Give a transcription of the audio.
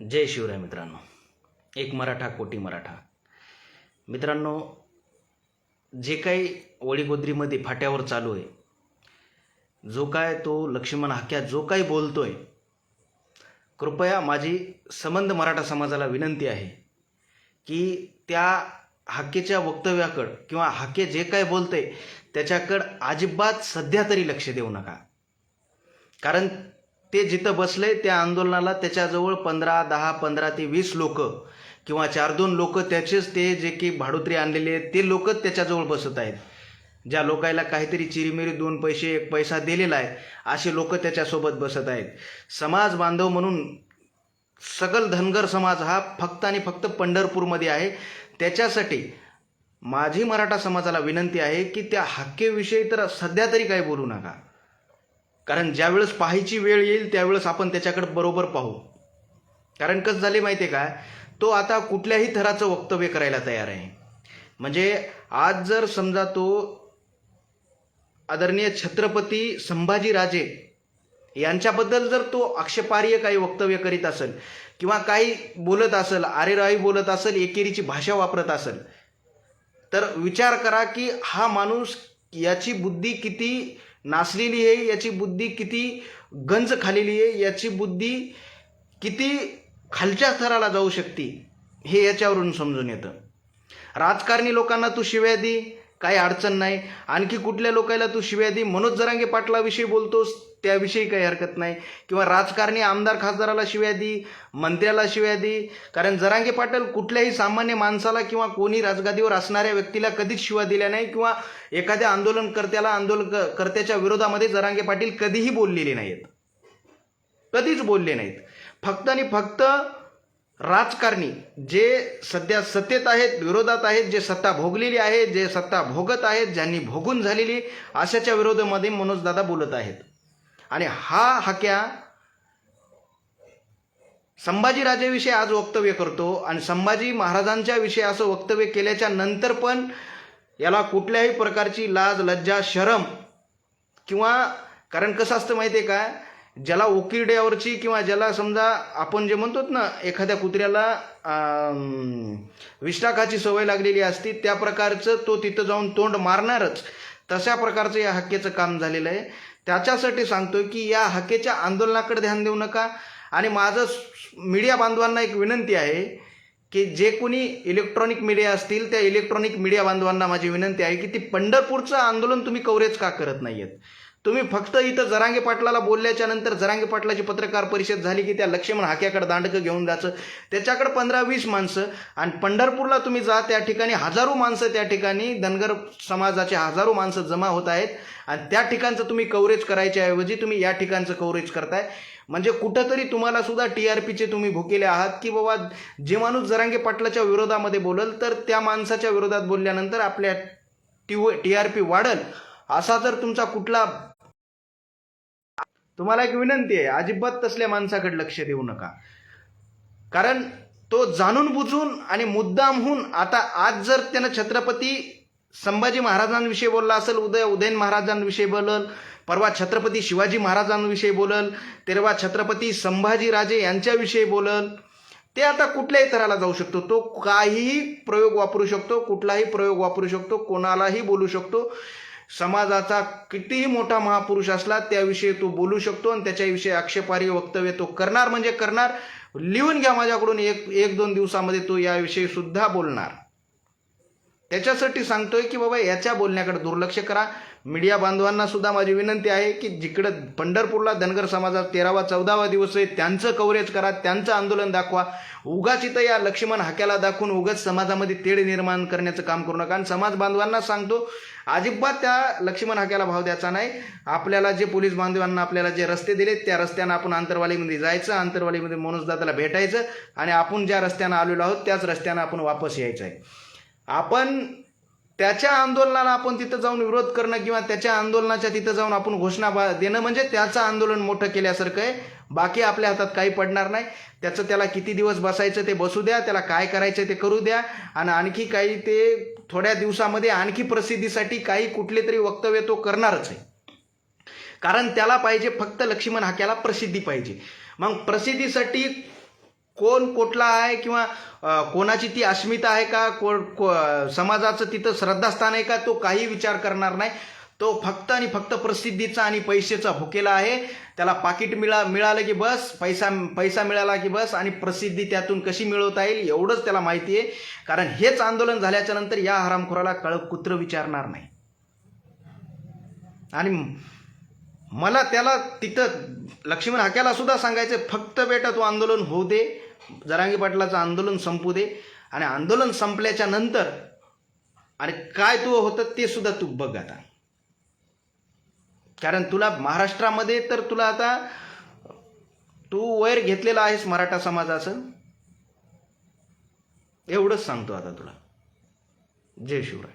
जय शिवराय मित्रांनो. एक मराठा कोटी मराठा. मित्रांनो जे काही ओळीगोद्रीमध्ये फाट्यावर चालू आहे जो काय तो लक्ष्मण हाक्या जो काही आहे कृपया माझी संबंध मराठा समाजाला विनंती आहे की त्या हाकेच्या वक्तव्याकडं किंवा हाके जे काय बोलते त्याच्याकडं अजिबात सध्या तरी लक्ष देऊ नका. कारण ते जिथं बसले त्या आंदोलनाला त्याच्याजवळ पंधरा दहा पंधरा ते वीस लोक किंवा चार दोन लोक त्याचेच ते जे की भाडोत्री आणलेले आहेत ते लोकच त्याच्याजवळ बसत आहेत. ज्या लोकायला काहीतरी चिरीमिरी दोन पैसे एक पैसा दिलेला आहे असे लोक त्याच्यासोबत बसत आहेत. समाज बांधव म्हणून सकल धनगर समाज हा फक्त आणि फक्त पंढरपूरमध्ये आहे. त्याच्यासाठी माझी मराठा समाजाला विनंती आहे की त्या हक्केविषयी तर सध्या तरी काही बोलू नका. कारण ज्यावेळेस पाहायची वेळ येईल त्यावेळेस आपण त्याच्याकडे बरोबर पाहू. कारण कसं झाले माहिती आहे काय तो आता कुठल्याही थराचं वक्तव्य करायला तयार आहे. म्हणजे आज जर समजा तो आदरणीय छत्रपती संभाजीराजे यांच्याबद्दल जर तो आक्षेपार्ह काही वक्तव्य करीत असेल किंवा काही बोलत असेल आरेरावी बोलत असेल एकेरीची भाषा वापरत असेल तर विचार करा की हा माणूस याची बुद्धी किती नासलेली आहे याची बुद्धी किती गंज खालेली आहे याची बुद्धी किती खालच्या थराला जाऊ शकते हे याच्यावरून समजून येतं. राजकारणी लोकांना तू शिव्या दे काही अडचण नाही. आणखी कुठल्या लोकायला तू शिव्या दे मनोज जरांगे पाटलाविषयी बोलतोस त्याविषयी काही हरकत नाही. किंवा राजकारणी आमदार खासदाराला शिव्या दे मंत्र्याला शिव्या दे कारण जरांगे पाटील कुठल्याही सामान्य माणसाला किंवा कोणी राजगादीवर असणाऱ्या व्यक्तीला कधीच शिवा दिल्या नाही किंवा एखाद्या आंदोलनकर्त्याला आंदोलन कर्त्याच्या विरोधामध्ये जरांगे पाटील कधीही बोललेले नाहीत. कधीच बोलले नाहीत. फक्त आणि फक्त राजकारणी जे सध्या सत्तेत आहेत विरोधात आहेत जे सत्ता भोगलेली आहे जे सत्ता भोगत आहेत ज्यांनी भोगून झालेली अशाच्या विरोधामध्ये मनोजदादा बोलत आहेत. आणि हा हाक्या संभाजीराजेविषयी आज वक्तव्य करतो आणि संभाजी महाराजांच्या विषयी असं वक्तव्य केल्याच्यानंतर पण याला कुठल्याही प्रकारची लाज लज्जा शरम किंवा कारण कसं असतं माहिती आहे का? ज्याला उकिरड्यावरची किंवा ज्याला समजा आपण जे म्हणतो ना एखाद्या कुत्र्याला अं, विष्टाकाची सवय लागलेली असती त्या प्रकारचं तो तिथं जाऊन तोंड मारणारच. तशा प्रकारचं या हक्केचं काम झालेलं आहे. त्याच्यासाठी सांगतोय की या हक्केच्या आंदोलनाकडे ध्यान देऊ नका. आणि माझं मीडिया बांधवांना एक विनंती आहे की जे कोणी इलेक्ट्रॉनिक मीडिया असतील त्या इलेक्ट्रॉनिक मीडिया बांधवांना माझी विनंती आहे की ती पंढरपूरचं आंदोलन तुम्ही कव्हरेज का करत नाहीयेत? तुम्ही फक्त इथं जरांगे पाटलाला बोलल्याच्या नंतर जरांगे पाटलाची पत्रकार परिषद झाली की त्या लक्ष्मण हाक्याकडे दांडकं घेऊन जायचं त्याच्याकडे पंधरा वीस माणसं आणि पंढरपूरला तुम्ही जा त्या ठिकाणी हजारो माणसं त्या ठिकाणी धनगर समाजाचे हजारो माणसं जमा होत आहेत. आणि त्या ठिकाणचं तुम्ही कव्हरेज करायच्याऐवजी तुम्ही या ठिकाणचं कव्हरेज करताय. म्हणजे कुठंतरी तुम्हाला सुद्धा टी आर पीचे तुम्ही भुकेले आहात की बाबा जे माणूस जरांगे पाटलाच्या विरोधामध्ये बोलल तर त्या माणसाच्या विरोधात बोलल्यानंतर आपल्या टी टी आर पी वाढल. असा जर तुमचा कुठला तुम्हाला एक विनंती आहे अजिबात तसल्या माणसाकडे लक्ष देऊ नका. कारण तो जाणून बुजून आणि मुद्दामहून आता आज जर त्यानं छत्रपती संभाजी महाराजांविषयी बोलला असेल उदय उदयन महाराजांविषयी बोलल परवा छत्रपती शिवाजी महाराजांविषयी बोलल तेरवा छत्रपती संभाजीराजे यांच्याविषयी बोलल ते आता कुठल्याही तराला जाऊ शकतो. तो काहीही प्रयोग वापरू शकतो कुठलाही प्रयोग वापरू शकतो कोणालाही बोलू शकतो. समाजाचा कितीही मोठा महापुरुष असला त्याविषयी तो बोलू शकतो आणि त्याच्याविषयी आक्षेपार्ह वक्तव्य तो करणार. म्हणजे करणार लिहून घ्या माझ्याकडून एक एक दोन दिवसामध्ये तो याविषयी सुद्धा बोलणार. त्याच्यासाठी सांगतोय की बाबा याच्या बोलण्याकडे दुर्लक्ष करा. मीडिया बांधवांना सुद्धा माझी विनंती आहे की जिकडं पंढरपूरला धनगर समाजात तेरावा चौदावा दिवस आहे त्यांचं कव्हरेज करा त्यांचं आंदोलन दाखवा. उगाच इथं या लक्ष्मण हाक्याला दाखवून उगाच समाजामध्ये तेढ निर्माण करण्याचं काम करू नका. आणि समाज बांधवांना सांगतो अजिबात त्या लक्ष्मण हाक्याला भाव द्यायचा नाही. आपल्याला जे पोलीस बांधवांना आपल्याला जे रस्ते दिले त्या रस्त्यानं आपण आंतरवालीमध्ये जायचं आंतरवालीमध्ये मनोजदादाला भेटायचं आणि आपण ज्या रस्त्यानं आलेलो आहोत त्याच रस्त्यानं आपण वापस यायचं आहे. आपण त्याच्या आंदोलनाला आपण तिथं जाऊन विरोध करणं किंवा त्याच्या आंदोलनाच्या तिथं जाऊन आपण घोषणा बा- देणं म्हणजे त्याचं आंदोलन मोठं केल्यासारखं आहे. बाकी आपल्या हातात काही पडणार नाही. त्याचं त्याला किती दिवस बसायचं ते बसू द्या त्याला काय करायचं ते करू द्या. आणि आणखी काही ते थोड्या दिवसामध्ये आणखी प्रसिद्धीसाठी काही कुठले तरी वक्तव्य तो करणारच आहे. कारण त्याला पाहिजे फक्त लक्ष्मण हाक्याला प्रसिद्धी पाहिजे. मग प्रसिद्धीसाठी कोण कुठला आहे किंवा कोणाची ती अस्मिता आहे का को, को समाजाचं तिथं श्रद्धास्थान आहे का तो काही विचार करणार नाही. तो फक्त आणि फक्त प्रसिद्धीचा आणि पैशाचा भुकेला आहे. त्याला पाकिट मिळा मिळालं की बस पैसा पैसा मिळाला की बस आणि प्रसिद्धी त्यातून कशी मिळवता येईल एवढंच त्याला माहिती आहे. कारण हेच आंदोलन झाल्याच्यानंतर या हरामखोराला कळ कुत्र विचारणार नाही. आणि मला त्याला तिथं लक्ष्मण हाक्याला सुद्धा सांगायचं फक्त बेटा तो आंदोलन होऊ दे. जरांगी पाटलाचं आंदोलन संपू दे आणि आंदोलन संपल्याच्या नंतर आणि काय तू होतं ते सुद्धा तू बघ आता. कारण तुला महाराष्ट्रामध्ये तर तुला आता तू वैर घेतलेला आहेस मराठा समाजाचं. एवढंच सांगतो आता तुला. जय शिवराय.